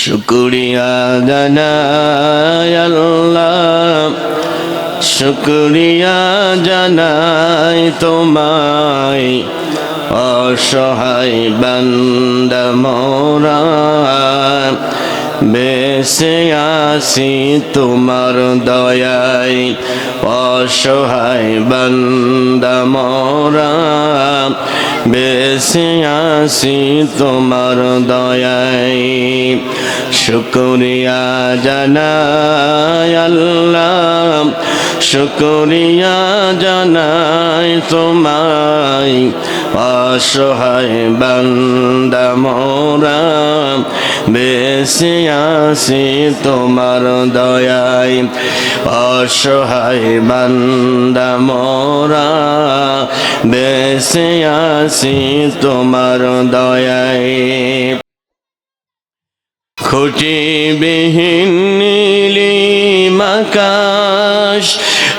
শুক্রিয়া জানাই আল্লাহ শুক্রিয়া জানাই তোমায়, অসহায় বান্দা মোরা। বেসে আসি তোমার দয়ায়, অসহায় বান্দা মোরা। বেসে আসি তোমার দয়ায়। শুকরিয়া জানাই আল্লাহ শুকরিয়া জানাই তোমায়। অসহায় বান্দা মোরা, বেশি আসি তোমার দয়ায়। অসহায় বান্দা মোরা, বেশি আসি তোমার দয়ায়। খুঁটি বিহীন নীলি আকাশ,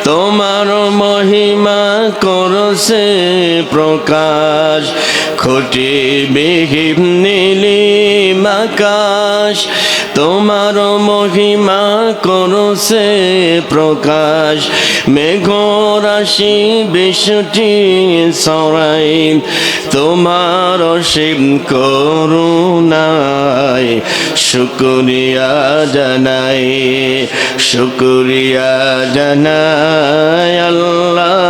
তোমার মহিমা করছে প্রকাশ। খুঁটি বিহীন নীলি আকাশ। তোমার মহিমা করছে প্রকাশ। মেঘরাশি বৃষ্টি সরাই তোমার শিব করুণায় শুক্রিয়া জানাই শুক্রিয়া জানাই আল্লাহ।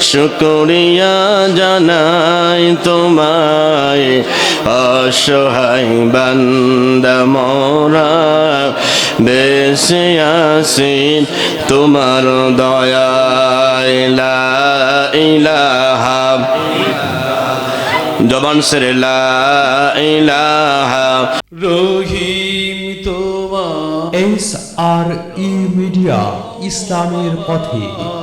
শুক্রিয়া জানাই তোমায়। অসহায় বান্দা মোরা বেশি আসি তোমার দয়ায়। লা ইলাহা। জবান সেরে লা ইলাহা। রহিম তোমার এস আর ই মিডিয়া ইসলামের পথে।